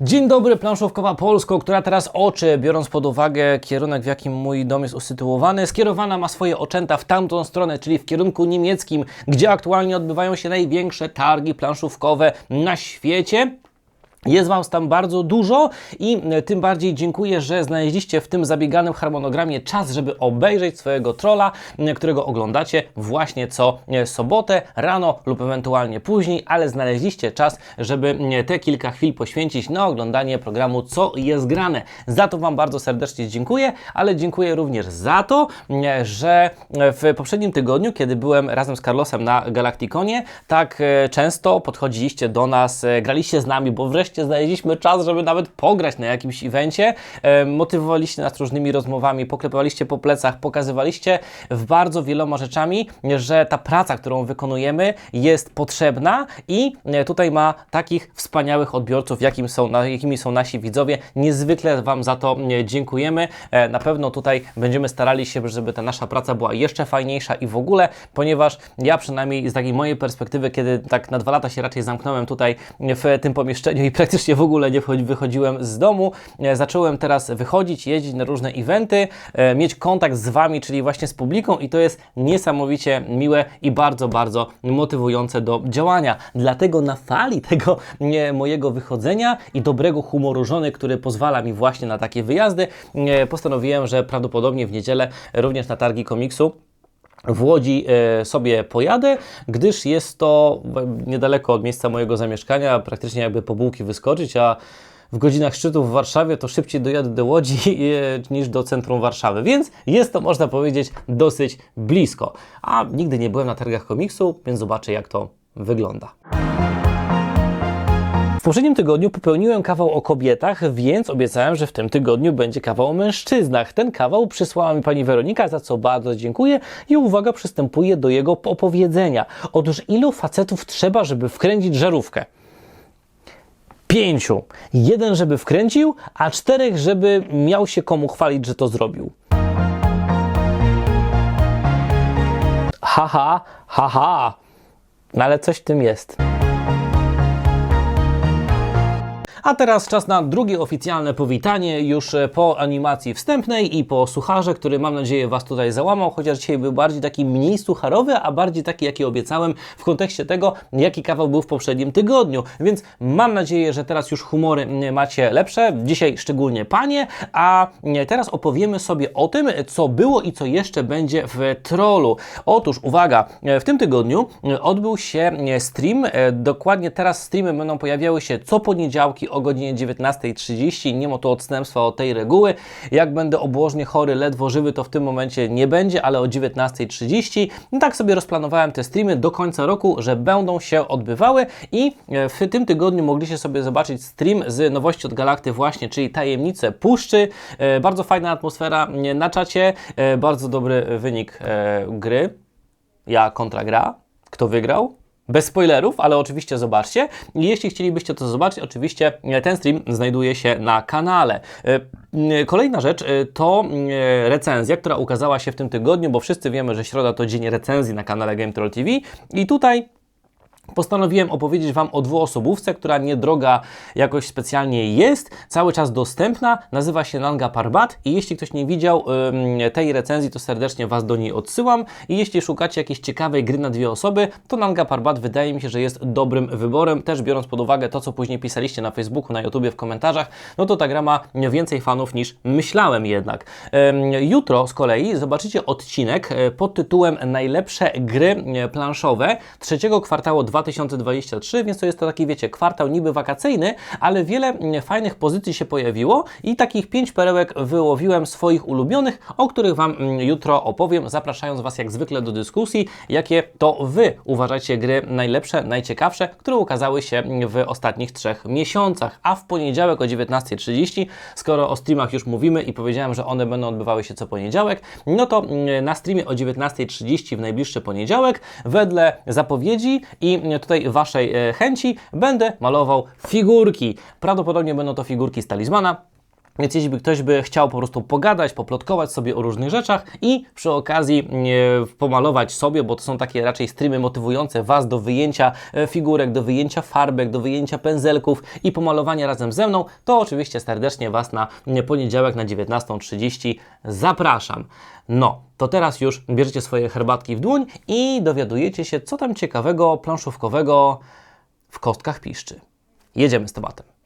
Dzień dobry, planszówkowa Polsko, która teraz oczy, biorąc pod uwagę kierunek, w jakim mój dom jest usytuowany, skierowana ma swoje oczęta w tamtą stronę, czyli w kierunku niemieckim, gdzie aktualnie odbywają się największe targi planszówkowe na świecie. Jest Wam tam bardzo dużo i e, tym bardziej dziękuję, że znaleźliście w tym zabieganym harmonogramie czas, żeby obejrzeć swojego trolla, m, którego oglądacie właśnie co e, sobotę, rano lub ewentualnie później, ale znaleźliście czas, żeby te kilka chwil poświęcić na oglądanie programu Co jest grane. Za to Wam bardzo serdecznie dziękuję, ale dziękuję również za to, że w poprzednim tygodniu, kiedy byłem razem z Carlosem na Galacticonie, tak e, często podchodziliście do nas, e, graliście z nami, bo wreszcie znaleźliśmy czas, żeby nawet pograć na jakimś evencie. E, Motywowaliście nas różnymi rozmowami, poklepywaliście po plecach, pokazywaliście w bardzo wieloma rzeczami, że ta praca, którą wykonujemy jest potrzebna i e, tutaj ma takich wspaniałych odbiorców, jakim są, jakimi są nasi widzowie. Niezwykle Wam za to e, dziękujemy. E, Na pewno tutaj będziemy starali się, żeby ta nasza praca była jeszcze fajniejsza i w ogóle, ponieważ ja przynajmniej z takiej mojej perspektywy, kiedy tak na dwa lata się raczej zamknąłem tutaj w tym pomieszczeniu i praktycznie w ogóle nie wychodziłem z domu, e, zacząłem teraz wychodzić, jeździć na różne eventy, e, mieć kontakt z Wami, czyli właśnie z publiką i to jest niesamowicie miłe i bardzo, bardzo motywujące do działania. Dlatego na fali tego mojego wychodzenia i dobrego humoru żony, który pozwala mi właśnie na takie wyjazdy, e, postanowiłem, że prawdopodobnie w niedzielę również na targi komiksu w Łodzi e, sobie pojadę, gdyż jest to niedaleko od miejsca mojego zamieszkania, praktycznie jakby po bułki wyskoczyć, a w godzinach szczytów w Warszawie to szybciej dojadę do Łodzi e, niż do centrum Warszawy, więc jest to, można powiedzieć, dosyć blisko. A nigdy nie byłem na targach komiksu, więc zobaczę jak to wygląda. Poprzednim tygodniu popełniłem kawał o kobietach, więc obiecałem, że w tym tygodniu będzie kawał o mężczyznach. Ten kawał przysłała mi pani Weronika, za co bardzo dziękuję i uwaga, przystępuję do jego opowiedzenia. Otóż ilu facetów trzeba, żeby wkręcić żarówkę? Pięciu. Jeden, żeby wkręcił, a czterech, żeby miał się komu chwalić, że to zrobił. Haha, haha. No ale coś w tym jest. A teraz czas na drugie oficjalne powitanie, już e, po animacji wstępnej i po sucharze, który mam nadzieję Was tutaj załamał, chociaż dzisiaj był bardziej taki mniej sucharowy, a bardziej taki, jaki obiecałem w kontekście tego, jaki kawał był w poprzednim tygodniu. Więc mam nadzieję, że teraz już humory macie lepsze, dzisiaj szczególnie panie, a teraz opowiemy sobie o tym, co było i co jeszcze będzie w trollu. Otóż, uwaga, e, w tym tygodniu odbył się stream, e, dokładnie teraz streamy będą pojawiały się co poniedziałki o godzinie 19.30, nie ma tu odstępstwa od tej reguły. Jak będę obłożnie chory, ledwo żywy, to w tym momencie nie będzie, ale o 19.30. No tak sobie rozplanowałem te streamy do końca roku, że będą się odbywały i e, w tym tygodniu mogliście sobie zobaczyć stream z nowości od Galakty właśnie, czyli Tajemnice Puszczy. E, Bardzo fajna atmosfera e, na czacie, bardzo dobry wynik gry. Ja kontra gra. Kto wygrał? Bez spoilerów, ale oczywiście zobaczcie. Jeśli chcielibyście to zobaczyć, oczywiście e, ten stream znajduje się na kanale. E, m, Kolejna rzecz e, to e, recenzja, która ukazała się w tym tygodniu, bo wszyscy wiemy, że środa to dzień recenzji na kanale Game Troll TV. I tutaj Postanowiłem opowiedzieć Wam o dwuosobówce, która niedroga jakoś specjalnie jest, cały czas dostępna, nazywa się Nanga Parbat i jeśli ktoś nie widział ym, tej recenzji, to serdecznie Was do niej odsyłam. I jeśli szukacie jakiejś ciekawej gry na dwie osoby, to Nanga Parbat wydaje mi się, że jest dobrym wyborem, też biorąc pod uwagę to, co później pisaliście na Facebooku, na YouTubie, w komentarzach, no to ta gra ma więcej fanów niż myślałem jednak. Ym, jutro z kolei zobaczycie odcinek e, pod tytułem Najlepsze gry e, planszowe trzeciego kwartału 2023, więc to jest to taki, wiecie, kwartał niby wakacyjny, ale wiele mm, fajnych pozycji się pojawiło i takich pięć perełek wyłowiłem swoich ulubionych, o których Wam mm, jutro opowiem, zapraszając Was jak zwykle do dyskusji, jakie to Wy uważacie gry najlepsze, najciekawsze, które ukazały się w ostatnich trzech miesiącach. A w poniedziałek o 19.30, skoro o streamach już mówimy i powiedziałem, że one będą odbywały się co poniedziałek, no to mm, na streamie o 19.30 w najbliższy poniedziałek, wedle zapowiedzi i tutaj Waszej e, chęci, będę malował figurki. Prawdopodobnie będą to figurki z talizmana. Więc jeśli by ktoś by chciał po prostu pogadać, poplotkować sobie o różnych rzeczach i przy okazji e, pomalować sobie, bo to są takie raczej streamy motywujące Was do wyjęcia e, figurek, do wyjęcia farbek, do wyjęcia pędzelków i pomalowania razem ze mną, to oczywiście serdecznie Was na e, poniedziałek na 19.30 zapraszam. No, to teraz już bierzecie swoje herbatki w dłoń i dowiadujecie się, co tam ciekawego, planszówkowego w kostkach piszczy. Jedziemy z tematem.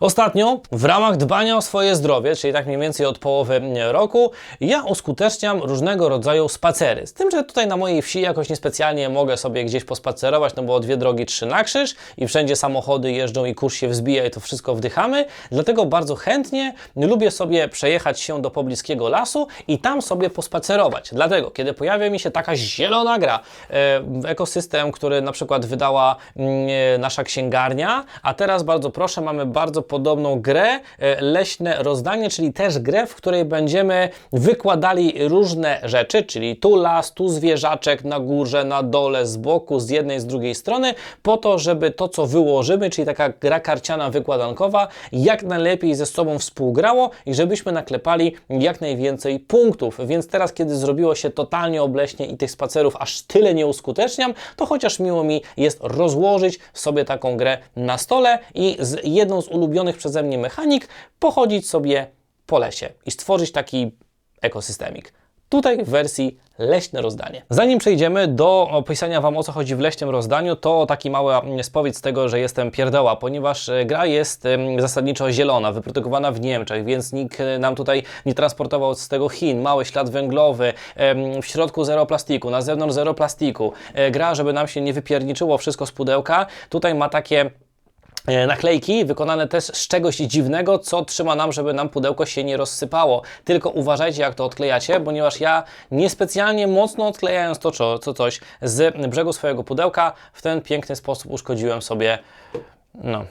Ostatnio, w ramach dbania o swoje zdrowie, czyli tak mniej więcej od połowy roku, ja uskuteczniam różnego rodzaju spacery. Z tym, że tutaj na mojej wsi jakoś niespecjalnie mogę sobie gdzieś pospacerować, no bo dwie drogi, trzy na krzyż i wszędzie samochody jeżdżą i kurz się wzbija i to wszystko wdychamy. Dlatego bardzo chętnie lubię sobie przejechać się do pobliskiego lasu i tam sobie pospacerować. Dlatego, kiedy pojawia mi się taka zielona gra, e, ekosystem, który na przykład wydała mm, e, nasza księgarnia, a teraz bardzo proszę, mamy bardzo podobną grę, e, leśne rozdanie, czyli też grę, w której będziemy wykładali różne rzeczy, czyli tu las, tu zwierzaczek na górze, na dole, z boku, z jednej, z drugiej strony, po to, żeby to, co wyłożymy, czyli taka gra karciana wykładankowa, jak najlepiej ze sobą współgrało i żebyśmy naklepali jak najwięcej punktów. Więc teraz, kiedy zrobiło się totalnie obleśnie i tych spacerów aż tyle nie uskuteczniam, to chociaż miło mi jest rozłożyć sobie taką grę na stole i z jedną z ulubionych przeze mnie mechanik pochodzić sobie po lesie i stworzyć taki ekosystemik. Tutaj w wersji leśne rozdanie. Zanim przejdziemy do opisania Wam o co chodzi w leśnym rozdaniu, to taki mały spowiedź z tego, że jestem pierdoła, ponieważ e, gra jest zasadniczo zielona, wyprodukowana w Niemczech, więc nikt e, nam tutaj nie transportował z tego Chin. Mały ślad węglowy, w środku zero plastiku, na zewnątrz zero plastiku. E, gra, żeby nam się nie wypierniczyło wszystko z pudełka, tutaj ma takie naklejki wykonane też z czegoś dziwnego, co trzyma nam, żeby nam pudełko się nie rozsypało. Tylko uważajcie, jak to odklejacie, ponieważ ja niespecjalnie mocno odklejając to, to coś z brzegu swojego pudełka, w ten piękny sposób uszkodziłem sobie no,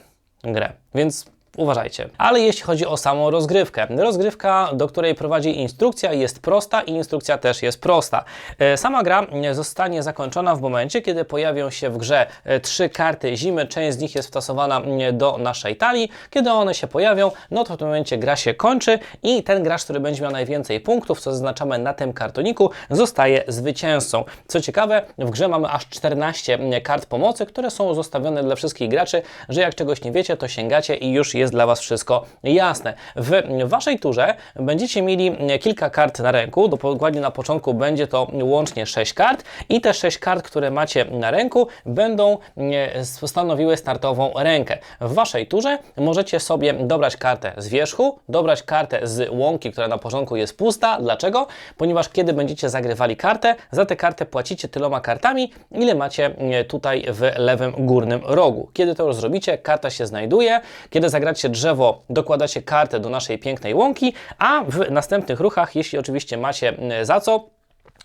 grę. Więc uważajcie. Ale jeśli chodzi o samą rozgrywkę, rozgrywka, do której prowadzi instrukcja, jest prosta i instrukcja też jest prosta. E, sama gra zostanie zakończona w momencie, kiedy pojawią się w grze e, trzy karty zimy, część z nich jest wtasowana do naszej talii. Kiedy one się pojawią, no to w tym momencie gra się kończy i ten gracz, który będzie miał najwięcej punktów, co zaznaczamy na tym kartoniku, zostaje zwycięzcą. Co ciekawe, w grze mamy aż 14 kart pomocy, które są zostawione dla wszystkich graczy, że jak czegoś nie wiecie, to sięgacie i już jest jest dla Was wszystko jasne. W Waszej turze będziecie mieli kilka kart na ręku, dokładnie na początku będzie to łącznie 6 kart i te 6 kart, które macie na ręku będą e, stanowiły startową rękę. W Waszej turze możecie sobie dobrać kartę z wierzchu, dobrać kartę z łąki, która na początku jest pusta. Dlaczego? Ponieważ kiedy będziecie zagrywali kartę, za tę kartę płacicie tyloma kartami, ile macie e, tutaj w lewym górnym rogu. Kiedy to już zrobicie, karta się znajduje. Kiedy zagracie wybieracie drzewo, dokładacie kartę do naszej pięknej łąki, a w następnych ruchach, jeśli oczywiście macie e, za co,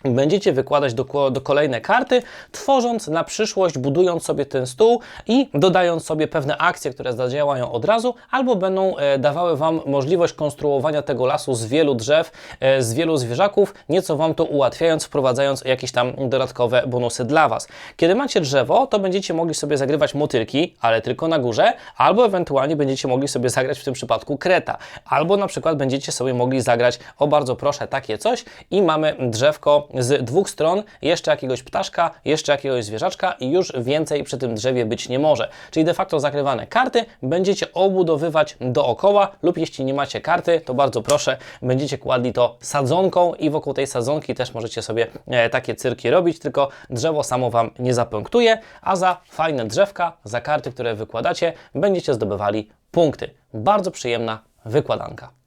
Będziecie wykładać do, do, kolejne karty, tworząc na przyszłość, budując sobie ten stół i dodając sobie pewne akcje, które zadziałają od razu, albo będą e, dawały Wam możliwość konstruowania tego lasu z wielu drzew, e, z wielu zwierzaków, nieco Wam to ułatwiając, wprowadzając jakieś tam dodatkowe bonusy dla Was. Kiedy macie drzewo, to będziecie mogli sobie zagrywać motylki, ale tylko na górze, albo ewentualnie będziecie mogli sobie zagrać w tym przypadku kreta, albo na przykład będziecie sobie mogli zagrać, o bardzo proszę, takie coś i mamy drzewko z dwóch stron jeszcze jakiegoś ptaszka, jeszcze jakiegoś zwierzaczka i już więcej przy tym drzewie być nie może. Czyli de facto zakrywane karty będziecie obudowywać dookoła lub jeśli nie macie karty, to bardzo proszę, będziecie kładli to sadzonką i wokół tej sadzonki też możecie sobie e, takie cyrki robić, tylko drzewo samo Wam nie zapunktuje, a za fajne drzewka, za karty, które wykładacie, będziecie zdobywali punkty. Bardzo przyjemna wykładanka.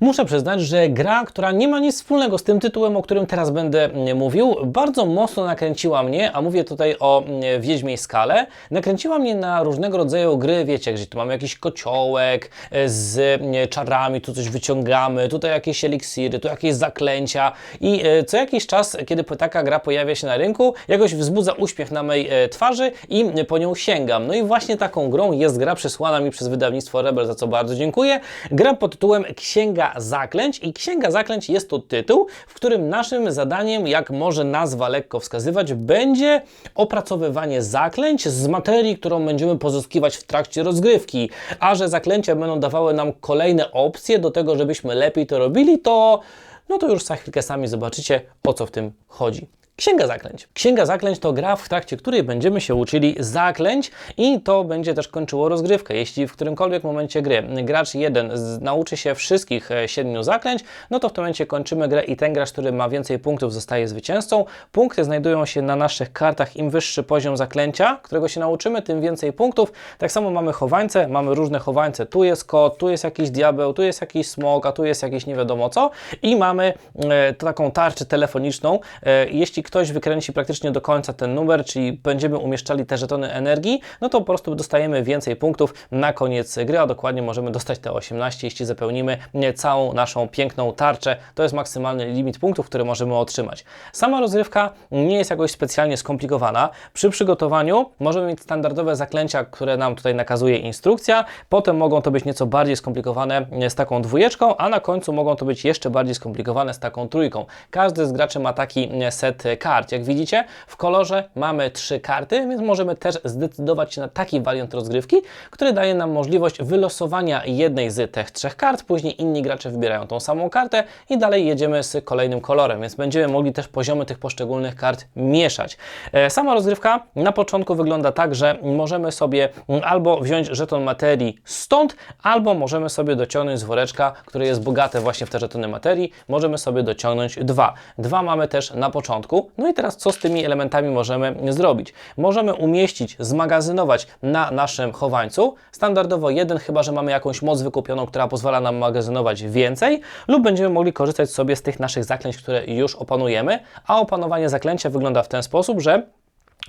Muszę przyznać, że gra, która nie ma nic wspólnego z tym tytułem, o którym teraz będę mm, mówił, bardzo mocno nakręciła mnie, a mówię tutaj o mm, Wiedźmiej Skale, nakręciła mnie na różnego rodzaju gry, wiecie, gdzie tu mamy jakiś kociołek e, z mm, czarami, tu coś wyciągamy, tutaj jakieś eliksiry, tu jakieś zaklęcia i e, co jakiś czas, kiedy taka gra pojawia się na rynku, jakoś wzbudza uśmiech na mej e, twarzy i po nią sięgam. No i właśnie taką grą jest gra przysłana mi przez wydawnictwo Rebel, za co bardzo dziękuję. Gra pod tytułem Księga Księga Zaklęć i Księga Zaklęć jest to tytuł, w którym naszym zadaniem, jak może nazwa lekko wskazywać, będzie opracowywanie zaklęć z materii, którą będziemy pozyskiwać w trakcie rozgrywki. A że zaklęcia będą dawały nam kolejne opcje do tego, żebyśmy lepiej to robili, to no to już za chwilkę sami zobaczycie, o co w tym chodzi. Księga Zaklęć. Księga Zaklęć to gra, w trakcie której będziemy się uczyli zaklęć i to będzie też kończyło rozgrywkę. Jeśli w którymkolwiek momencie gry gracz jeden nauczy się wszystkich e, siedmiu zaklęć, no to w tym momencie kończymy grę i ten gracz, który ma więcej punktów, zostaje zwycięzcą. Punkty znajdują się na naszych kartach. Im wyższy poziom zaklęcia, którego się nauczymy, tym więcej punktów. Tak samo mamy chowańce, mamy różne chowańce. Tu jest kot, tu jest jakiś diabeł, tu jest jakiś smok, a tu jest jakiś nie wiadomo co. I mamy e, taką tarczę telefoniczną. E, jeśli ktoś wykręci praktycznie do końca ten numer, czyli będziemy umieszczali te żetony energii, no to po prostu dostajemy więcej punktów na koniec gry, a dokładnie możemy dostać te 18, jeśli zapełnimy całą naszą piękną tarczę. To jest maksymalny limit punktów, który możemy otrzymać. Sama rozrywka nie jest jakoś specjalnie skomplikowana. Przy przygotowaniu możemy mieć standardowe zaklęcia, które nam tutaj nakazuje instrukcja, potem mogą to być nieco bardziej skomplikowane z taką dwójeczką, a na końcu mogą to być jeszcze bardziej skomplikowane z taką trójką. Każdy z graczy ma taki set kart. Jak widzicie, w kolorze mamy trzy karty, więc możemy też zdecydować się na taki wariant rozgrywki, który daje nam możliwość wylosowania jednej z tych trzech kart, później inni gracze wybierają tą samą kartę i dalej jedziemy z kolejnym kolorem, więc będziemy mogli też poziomy tych poszczególnych kart mieszać. E, sama rozgrywka na początku wygląda tak, że możemy sobie albo wziąć żeton materii stąd, albo możemy sobie dociągnąć z woreczka, które jest bogate właśnie w te żetony materii, możemy sobie dociągnąć dwa. Dwa mamy też na początku, no i teraz co z tymi elementami możemy zrobić? Możemy umieścić, zmagazynować na naszym chowańcu. Standardowo jeden, chyba że mamy jakąś moc wykupioną, która pozwala nam magazynować więcej, lub będziemy mogli korzystać sobie z tych naszych zaklęć, które już opanujemy. A opanowanie zaklęcia wygląda w ten sposób, że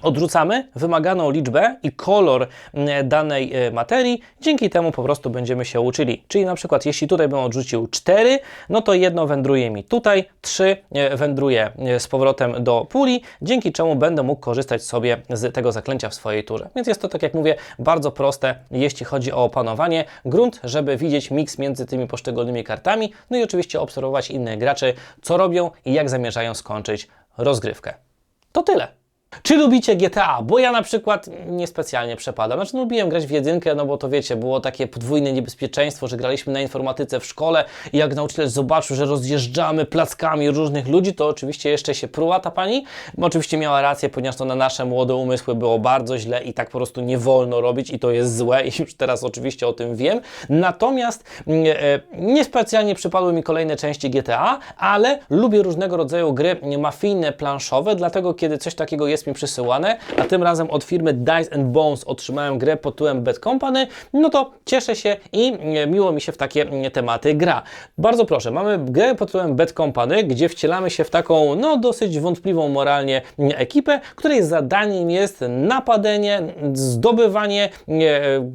Odrzucamy wymaganą liczbę i kolor mm, danej e, materii, dzięki temu po prostu będziemy się uczyli. Czyli na przykład jeśli tutaj bym odrzucił 4, no to jedno wędruje mi tutaj, 3 e, wędruje e, z powrotem do puli, dzięki czemu będę mógł korzystać sobie z tego zaklęcia w swojej turze. Więc jest to, tak jak mówię, bardzo proste, jeśli chodzi o opanowanie. Grunt, żeby widzieć miks między tymi poszczególnymi kartami, no i oczywiście obserwować innych graczy, co robią i jak zamierzają skończyć rozgrywkę. To tyle. Czy lubicie GTA? Bo ja na przykład niespecjalnie przepadam. Znaczy, no, lubiłem grać w jedynkę, no bo to wiecie, było takie podwójne niebezpieczeństwo, że graliśmy na informatyce w szkole i jak nauczyciel zobaczył, że rozjeżdżamy plackami różnych ludzi, to oczywiście jeszcze się pruła ta pani. Oczywiście miała rację, ponieważ to na nasze młode umysły było bardzo źle i tak po prostu nie wolno robić i to jest złe i już teraz oczywiście o tym wiem. Natomiast mm, e, niespecjalnie przypadły mi kolejne części GTA, ale lubię różnego rodzaju gry mafijne, planszowe, dlatego kiedy coś takiego jest jest mi przysyłane, a tym razem od firmy Dice and Bones otrzymałem grę pod tytułem Bad Company, no to cieszę się i e, miło mi się w takie e, tematy gra. Bardzo proszę, mamy grę pod tytułem Bad Company, gdzie wcielamy się w taką, no dosyć wątpliwą moralnie ekipę, której zadaniem jest napadenie, zdobywanie e,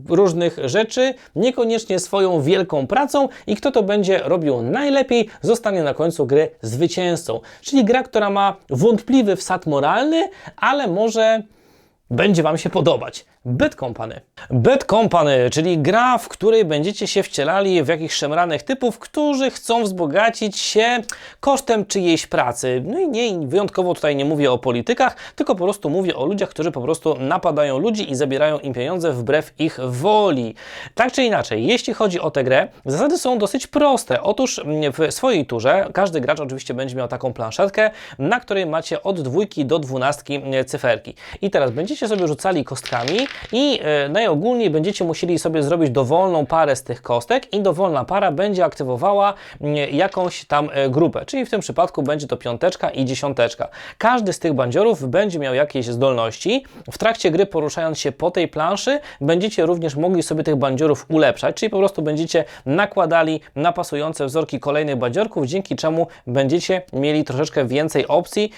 różnych rzeczy, niekoniecznie swoją wielką pracą i kto to będzie robił najlepiej, zostanie na końcu gry zwycięzcą. Czyli gra, która ma wątpliwy wsad moralny, ale może będzie Wam się podobać. Bad Company. Bad Company, czyli gra, w której będziecie się wcielali w jakichś szemranych typów, którzy chcą wzbogacić się kosztem czyjejś pracy. No i nie, wyjątkowo tutaj nie mówię o politykach, tylko po prostu mówię o ludziach, którzy po prostu napadają ludzi i zabierają im pieniądze wbrew ich woli. Tak czy inaczej, jeśli chodzi o tę grę, zasady są dosyć proste. Otóż w swojej turze każdy gracz oczywiście będzie miał taką planszetkę, na której macie od dwójki do dwunastki cyferki. I teraz będziecie sobie rzucali kostkami i e, najogólniej będziecie musieli sobie zrobić dowolną parę z tych kostek i dowolna para będzie aktywowała jakąś tam e, grupę, czyli w tym przypadku będzie to piąteczka i dziesiąteczka. Każdy z tych bandziorów będzie miał jakieś zdolności. W trakcie gry poruszając się po tej planszy będziecie również mogli sobie tych bandziorów ulepszać, czyli po prostu będziecie nakładali na pasujące wzorki kolejnych bandziorków, dzięki czemu będziecie mieli troszeczkę więcej opcji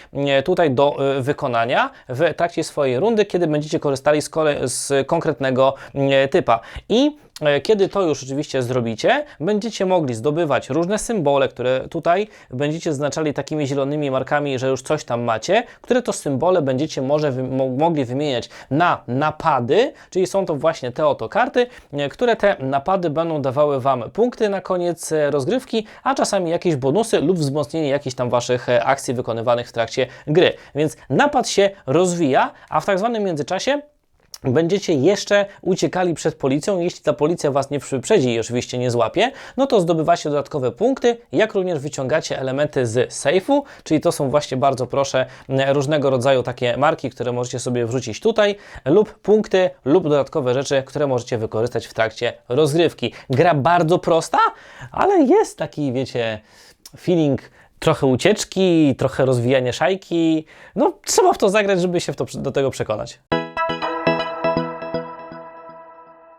tutaj do e, wykonania w trakcie swojej rundy, kiedy będziecie korzystali z, kolei z konkretnego e, typa. I e, kiedy to już oczywiście zrobicie, będziecie mogli zdobywać różne symbole, które tutaj będziecie zaznaczali takimi zielonymi markami, że już coś tam macie, które to symbole będziecie może wy, mo, mogli wymieniać na napady, czyli są to właśnie te oto karty, e, które te napady będą dawały Wam punkty na koniec rozgrywki, a czasami jakieś bonusy lub wzmocnienie jakichś tam Waszych akcji wykonywanych w trakcie gry. Więc napad się rozwija, a w tak zwanym międzyczasie będziecie jeszcze uciekali przed policją. Jeśli ta policja Was nie przyprzedzi i oczywiście nie złapie, no to zdobywacie dodatkowe punkty, jak również wyciągacie elementy z sejfu, czyli to są właśnie bardzo proszę różnego rodzaju takie marki, które możecie sobie wrzucić tutaj, lub punkty, lub dodatkowe rzeczy, które możecie wykorzystać w trakcie rozgrywki. Gra bardzo prosta, ale jest taki, wiecie, feeling trochę ucieczki, trochę rozwijania szajki. No, trzeba w to zagrać, żeby się w to, do tego przekonać.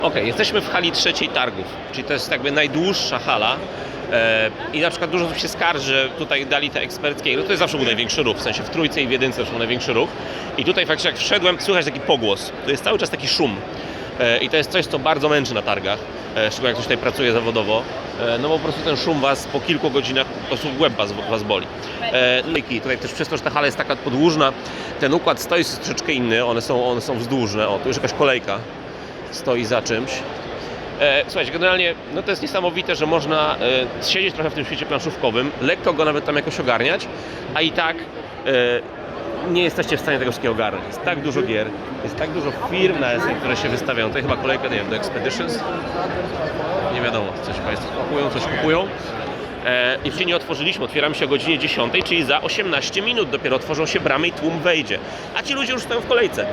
Okej, jesteśmy w hali trzeciej targów, czyli to jest jakby najdłuższa hala. E, I na przykład dużo osób się skarży, że tutaj dali te eksperckie, no to jest zawsze był największy ruch, w sensie w trójce i w jedynce był największy ruch. I tutaj faktycznie jak wszedłem, słychać taki pogłos, to jest cały czas taki szum. E, I to jest coś, co bardzo męczy na targach, e, szczególnie jak ktoś tutaj pracuje zawodowo, no bo po prostu ten szum was po kilku godzinach, po prostu głęb was, was boli. No i tutaj też przez to, że ta hala jest taka podłużna, ten układ stoi jest troszeczkę inny, one są, one są wzdłużne, o tu już jakaś kolejka stoi za czymś. E, słuchajcie, generalnie no to jest niesamowite, że można e, siedzieć trochę w tym świecie planszówkowym, lekko go nawet tam jakoś ogarniać, a i tak e, nie jesteście w stanie tego wszystkiego ogarnąć. Jest tak dużo gier, jest tak dużo firm na SN, które się wystawiają. To chyba kolejka, nie wiem, do Expeditions. Nie wiadomo, coś Państwo kupują, coś kupują. E, się nie otworzyliśmy, otwieramy się o godzinie 10, czyli za 18 minut dopiero otworzą się bramy i tłum wejdzie. A ci ludzie już stoją w kolejce.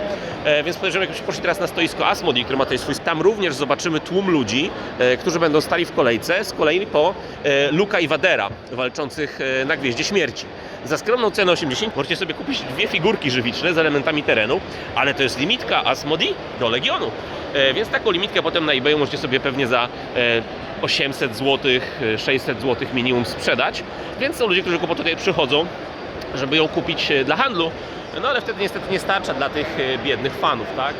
E, więc podejrzewam, jakbyśmy poszli teraz na stoisko Asmodi, które ma tutaj swój... Tam również zobaczymy tłum ludzi, e, którzy będą stali w kolejce, z kolei po e, Luka i Wadera, walczących na Gwieździe Śmierci. Za skromną cenę 80 możecie sobie kupić dwie figurki żywiczne z elementami terenu, ale to jest limitka Asmodi do Legionu. E, więc taką limitkę potem na eBayu możecie sobie pewnie za e, 800 zł, 600 zł minimum sprzedać. Więc są ludzie, którzy po tutaj przychodzą, żeby ją kupić e, dla handlu. No ale wtedy niestety nie starcza dla tych e, biednych fanów, tak?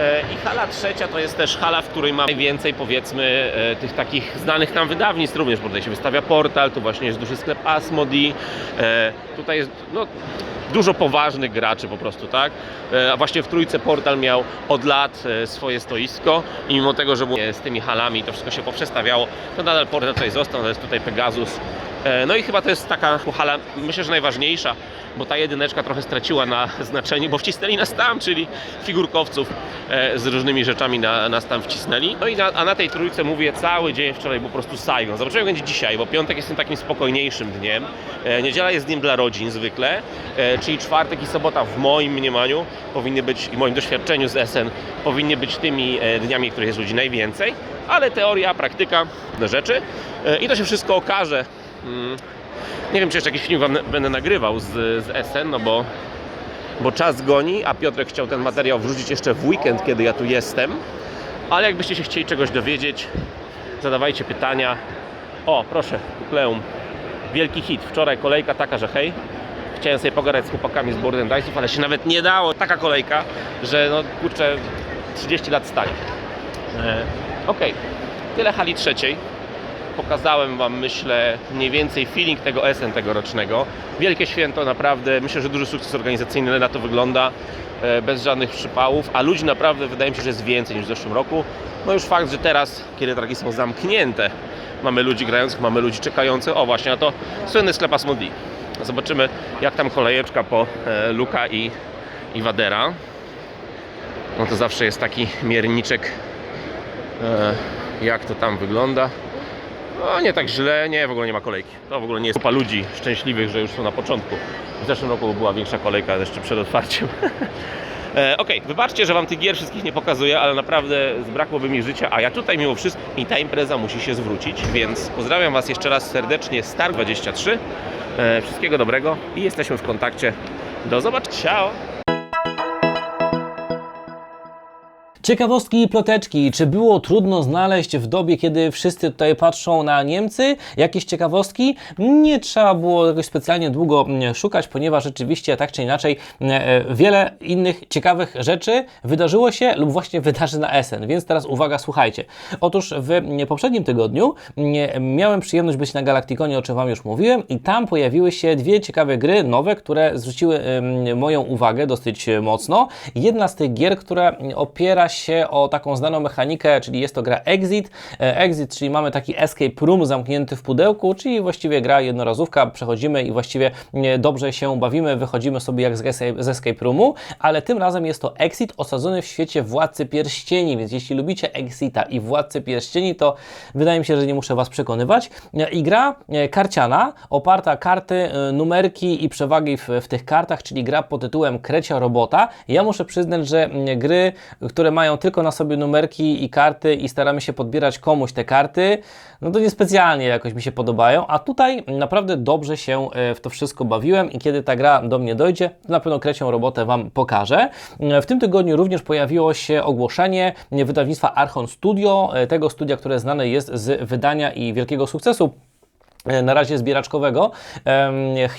E, I hala trzecia to jest też hala, w której ma najwięcej powiedzmy e, tych takich znanych nam wydawnictw również, bo tutaj się wystawia portal, tu właśnie jest duży sklep Asmodi, e, tutaj jest no, dużo poważnych graczy po prostu, tak? A właśnie w trójce portal miał od lat swoje stoisko i mimo tego, że z tymi halami to wszystko się poprzestawiało, to nadal portal tutaj został, to jest tutaj Pegasus. E, No i chyba to jest taka hala, myślę, że najważniejsza, bo ta jedyneczka trochę straciła na znaczeniu, bo wcisnęli nas tam, czyli figurkowców e, z różnymi rzeczami na, nas tam wcisnęli. No i na, a na tej trójce mówię cały dzień wczoraj po prostu Saigon. Zobaczymy jak będzie dzisiaj, bo piątek jest tym takim spokojniejszym dniem. E, Niedziela jest dniem dla rodzin zwykle, czyli czwartek i sobota w moim mniemaniu powinny być i moim doświadczeniu z SN powinny być tymi dniami, których jest ludzi najwięcej, ale teoria, praktyka, te rzeczy i to się wszystko okaże. Nie wiem, czy jeszcze jakiś film wam będę nagrywał z, z SN, no bo, bo czas goni, a Piotrek chciał ten materiał wrzucić jeszcze w weekend, kiedy ja tu jestem. Ale jakbyście się chcieli czegoś dowiedzieć, zadawajcie pytania. O, proszę, Kukleum. Wielki hit. Wczoraj kolejka taka, że hej. Chciałem sobie pogadać z chłopakami z Board and Dice'ów, ale się nawet nie dało. Taka kolejka, że no kurczę, 30 lat stanie. E, Okej, tyle hali trzeciej pokazałem Wam, myślę, mniej więcej feeling tego SN tegorocznego. Wielkie święto, naprawdę. Myślę, że duży sukces organizacyjny na to wygląda, e, bez żadnych przypałów, a ludzi naprawdę wydaje mi się, że jest więcej niż w zeszłym roku. No już fakt, że teraz, kiedy targi są zamknięte, mamy ludzi grających, mamy ludzi czekających. O właśnie, a to słynny sklep Asmodee. Zobaczymy, jak tam kolejeczka po e, Luka i, i Wadera. No to zawsze jest taki mierniczek, e, jak to tam wygląda. No nie tak źle, nie, w ogóle nie ma kolejki. To w ogóle nie jest kupa ludzi szczęśliwych, że już są na początku. W zeszłym roku była większa kolejka jeszcze przed otwarciem. E, Okej, wybaczcie, że Wam tych gier wszystkich nie pokazuję, ale naprawdę zbrakłoby mi życia, a ja tutaj mimo wszystko i ta impreza musi się zwrócić, więc pozdrawiam Was jeszcze raz serdecznie Star23. E, wszystkiego dobrego i jesteśmy w kontakcie. Do zobaczenia. Ciao! Ciekawostki i ploteczki. Czy było trudno znaleźć w dobie, kiedy wszyscy tutaj patrzą na Niemcy, jakieś ciekawostki? Nie trzeba było jakoś specjalnie długo mm, szukać, ponieważ rzeczywiście tak czy inaczej mm, e, wiele innych ciekawych rzeczy wydarzyło się lub właśnie wydarzy na SN. Więc teraz uwaga, słuchajcie. Otóż w mm, poprzednim tygodniu mm, miałem przyjemność być na Galacticonie, o czym Wam już mówiłem, i tam pojawiły się dwie ciekawe gry, nowe, które zwróciły moją uwagę dosyć e, mocno. Jedna z tych gier, która opiera się o taką znaną mechanikę, czyli jest to gra Exit. E, Exit, czyli mamy taki escape room zamknięty w pudełku, czyli właściwie gra jednorazówka, przechodzimy i właściwie e, dobrze się bawimy, wychodzimy sobie jak z escape- roomu, ale tym razem jest to Exit osadzony w świecie Władcy Pierścieni, więc jeśli lubicie Exita i Władcy Pierścieni, to wydaje mi się, że nie muszę Was przekonywać. E, I gra karciana, oparta karty, numerki i przewagi w, w tych kartach, czyli gra pod tytułem Krecia Robota. Ja muszę przyznać, że gry, które mają tylko na sobie numerki i karty i staramy się podbierać komuś te karty, no to niespecjalnie jakoś mi się podobają, a tutaj naprawdę dobrze się e, w to wszystko bawiłem i kiedy ta gra do mnie dojdzie, to na pewno Krecią Robotę Wam pokażę. E, W tym tygodniu również pojawiło się ogłoszenie wydawnictwa Archon Studio, e, tego studia, które znane jest z wydania i wielkiego sukcesu na razie zbieraczkowego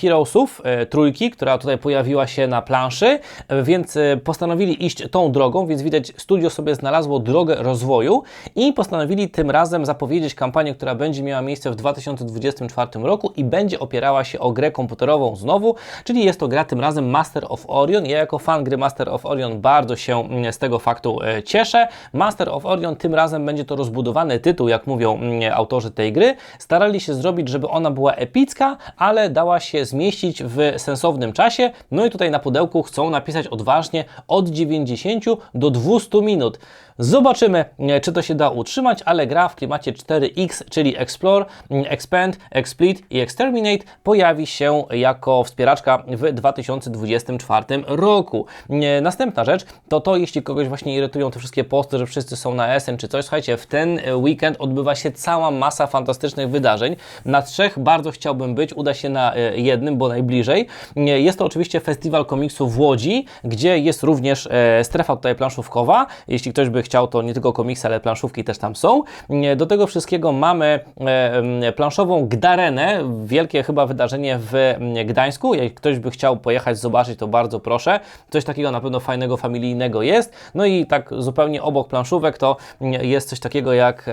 Heroesów e, trójki, która tutaj pojawiła się na planszy, e, więc e, postanowili iść tą drogą, więc widać studio sobie znalazło drogę rozwoju i postanowili tym razem zapowiedzieć kampanię, która będzie miała miejsce w 2024 roku i będzie opierała się o grę komputerową znowu, czyli jest to gra tym razem Master of Orion. Ja jako fan gry Master of Orion bardzo się mm, z tego faktu e, cieszę. Master of Orion tym razem będzie to rozbudowany tytuł, jak mówią mm, autorzy tej gry. Starali się zrobić, żeby ona była epicka, ale dała się zmieścić w sensownym czasie. No i tutaj na pudełku chcą napisać odważnie od 90 do 200 minut. Zobaczymy, e, czy to się da utrzymać, ale gra w klimacie 4X, czyli Explore, mm, Expand, Exploit i Exterminate pojawi się jako wspieraczka w 2024 roku. E, Następna rzecz to to, jeśli kogoś właśnie irytują te wszystkie posty, że wszyscy są na SN czy coś, słuchajcie, w ten e, weekend odbywa się cała masa fantastycznych wydarzeń. Na trzech bardzo chciałbym być, uda się na jednym, bo najbliżej. Jest to oczywiście Festiwal Komiksu w Łodzi, gdzie jest również strefa tutaj planszówkowa. Jeśli ktoś by chciał, to nie tylko komiksy, ale planszówki też tam są. E, Do tego wszystkiego mamy e, planszową Gdarenę, wielkie chyba wydarzenie w Gdańsku. Jak ktoś by chciał pojechać, zobaczyć, to bardzo proszę. Coś takiego na pewno fajnego, familijnego jest. No i tak zupełnie obok planszówek to jest coś takiego jak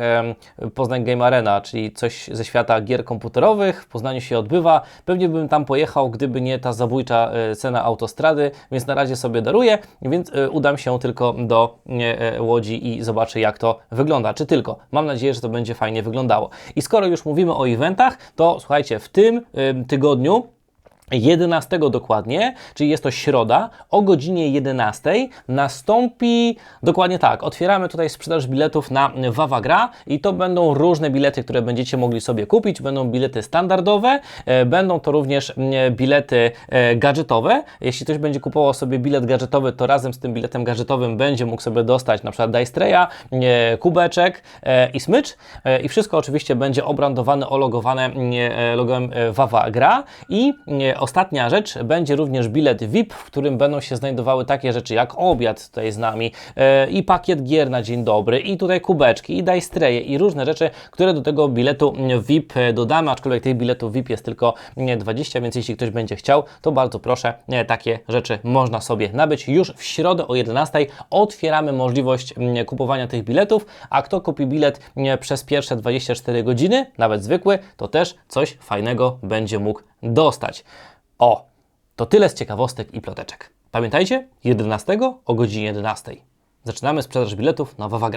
Poznań Game Arena, czyli coś ze świata gier komputerowych. W Poznaniu się odbywa. Pewnie bym tam pojechał, gdyby nie ta zabójcza e, cena autostrady, więc na razie sobie daruję, więc udam się tylko do e, i zobaczę jak to wygląda. Czy tylko. Mam nadzieję, że to będzie fajnie wyglądało. I skoro już mówimy o eventach, to słuchajcie, w tym em, tygodniu 11 dokładnie, czyli jest to środa, o godzinie 11 nastąpi dokładnie tak. Otwieramy tutaj sprzedaż biletów na Wawa Gra i to będą różne bilety, które będziecie mogli sobie kupić. Będą bilety standardowe, e, będą to również mm, bilety e, gadżetowe. Jeśli ktoś będzie kupował sobie bilet gadżetowy, to razem z tym biletem gadżetowym będzie mógł sobie dostać na przykład e, kubeczek e, i smycz e, i wszystko oczywiście będzie obrandowane, ologowane e, logiem e, Wawa Gra i e, ostatnia rzecz, będzie również bilet VIP, w którym będą się znajdowały takie rzeczy jak obiad tutaj z nami e, i pakiet gier na dzień dobry i tutaj kubeczki i traye i różne rzeczy, które do tego biletu VIP dodamy, aczkolwiek tych biletów VIP jest tylko mm, 20, więc jeśli ktoś będzie chciał, to bardzo proszę, e, takie rzeczy można sobie nabyć. Już w środę o 11 otwieramy możliwość kupowania tych biletów, a kto kupi bilet przez pierwsze 24 godziny, nawet zwykły, to też coś fajnego będzie mógł dostać. O, to tyle z ciekawostek i ploteczek. Pamiętajcie, 11 o godzinie 11. Zaczynamy sprzedaż biletów na Wawa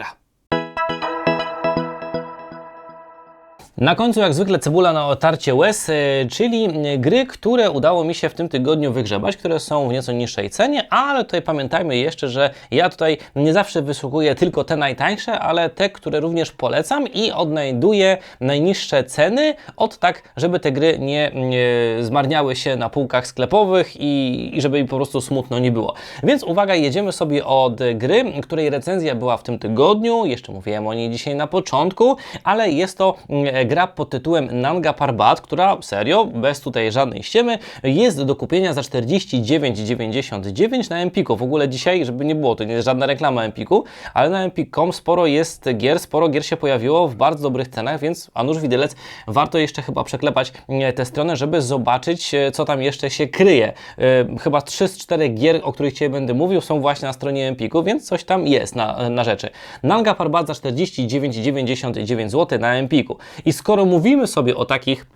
Na końcu, jak zwykle, cebula na otarcie łez, e, czyli e, gry, które udało mi się w tym tygodniu wygrzebać, które są w nieco niższej cenie, ale tutaj pamiętajmy jeszcze, że ja tutaj nie zawsze wyszukuję tylko te najtańsze, ale te, które również polecam i odnajduję najniższe ceny od tak, żeby te gry nie, nie zmarniały się na półkach sklepowych i, i żeby mi po prostu smutno nie było. Więc uwaga, jedziemy sobie od gry, której recenzja była w tym tygodniu, jeszcze mówiłem o niej dzisiaj na początku, ale jest to e, gra pod tytułem Nanga Parbat, która serio, bez tutaj żadnej ściemy, jest do kupienia za 49,99 na Empiku. W ogóle dzisiaj, żeby nie było, to nie jest żadna reklama Empiku, ale na Empik.com sporo jest gier, sporo gier się pojawiło w bardzo dobrych cenach, więc a nuż widelec, warto jeszcze chyba przeklepać e, tę stronę, żeby zobaczyć, e, co tam jeszcze się kryje. E, Chyba 3 z 4 gier, o których dzisiaj będę mówił, są właśnie na stronie Empiku, więc coś tam jest na, na rzeczy. Nanga Parbat za 49,99 zł na Empiku. I skoro mówimy sobie o takich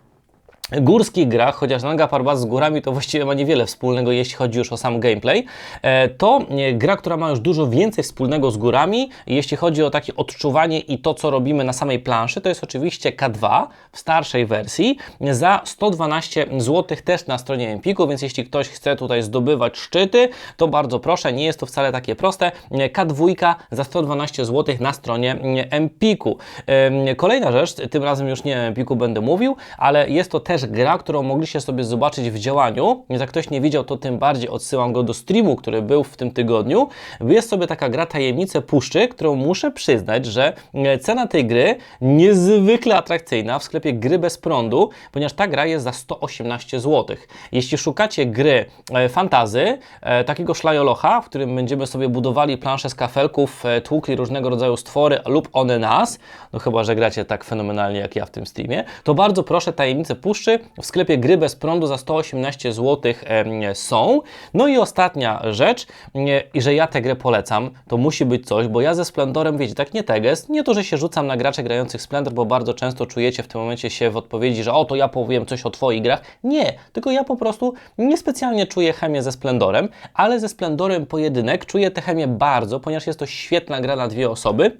górskich grach, chociaż Nanga Parbat z górami to właściwie ma niewiele wspólnego, jeśli chodzi już o sam gameplay, e, to e, gra, która ma już dużo więcej wspólnego z górami, jeśli chodzi o takie odczuwanie i to, co robimy na samej planszy, to jest oczywiście K2 w starszej wersji za 112 zł też na stronie Empiku, więc jeśli ktoś chce tutaj zdobywać szczyty, to bardzo proszę, nie jest to wcale takie proste. E, K2 za 112 zł na stronie Empiku. Kolejna rzecz, tym razem już nie Empiku będę mówił, ale jest to też gra, którą mogliście sobie zobaczyć w działaniu. Jak ktoś nie widział, to tym bardziej odsyłam go do streamu, który był w tym tygodniu. Jest sobie taka gra Tajemnice Puszczy, którą muszę przyznać, że e, cena tej gry niezwykle atrakcyjna w sklepie gry bez prądu, ponieważ ta gra jest za 118 zł. Jeśli szukacie gry e, fantazy, e, takiego szlajolocha, w którym będziemy sobie budowali plansze z kafelków, tłukli różnego rodzaju stwory lub one nas, no chyba, że gracie tak fenomenalnie jak ja w tym streamie, to bardzo proszę Tajemnice Puszczy w sklepie gry bez prądu za 118 zł są. No i ostatnia rzecz, i że ja tę grę polecam, to musi być coś, bo ja ze Splendorem, wiecie, tak nie teges, nie to, że się rzucam na graczy grających Splendor, bo bardzo często czujecie w tym momencie się w odpowiedzi, że o, to ja powiem coś o Twoich grach. Nie, tylko ja po prostu niespecjalnie czuję chemię ze Splendorem, ale ze Splendorem pojedynek czuję tę chemię bardzo, ponieważ jest to świetna gra na dwie osoby.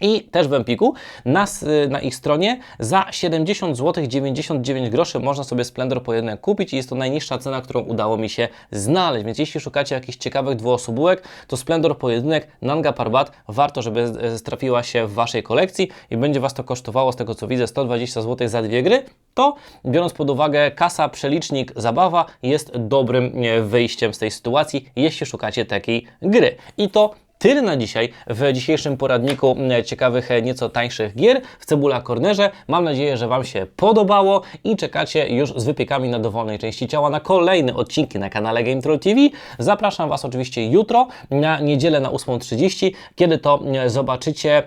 I też w Empiku na, s- na ich stronie za 70 zł 99 groszy można sobie Splendor pojedynek kupić i jest to najniższa cena, którą udało mi się znaleźć. Więc jeśli szukacie jakichś ciekawych dwuosobówek, to Splendor pojedynek Nanga Parbat warto, żeby trafiła się w Waszej kolekcji i będzie Was to kosztowało, z tego co widzę, 120 zł za dwie gry. To biorąc pod uwagę kasa, przelicznik, zabawa jest dobrym e, wyjściem z tej sytuacji, jeśli szukacie takiej gry. I to Tyle na dzisiaj w dzisiejszym poradniku ciekawych, e, nieco tańszych gier w Cebula Cornerze. Mam nadzieję, że Wam się podobało i czekacie już z wypiekami na dowolnej części ciała na kolejne odcinki na kanale Game Troll TV. Zapraszam Was oczywiście jutro na niedzielę na 8.30, kiedy to zobaczycie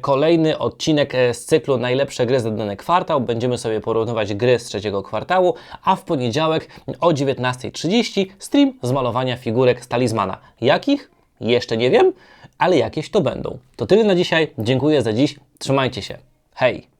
kolejny odcinek e, z cyklu Najlepsze gry za dany kwartał. Będziemy sobie porównywać gry z trzeciego kwartału, a w poniedziałek o 19.30 stream z malowania figurek z talizmana. Jakich? Jeszcze nie wiem, ale jakieś to będą. To tyle na dzisiaj. Dziękuję za dziś. Trzymajcie się. Hej!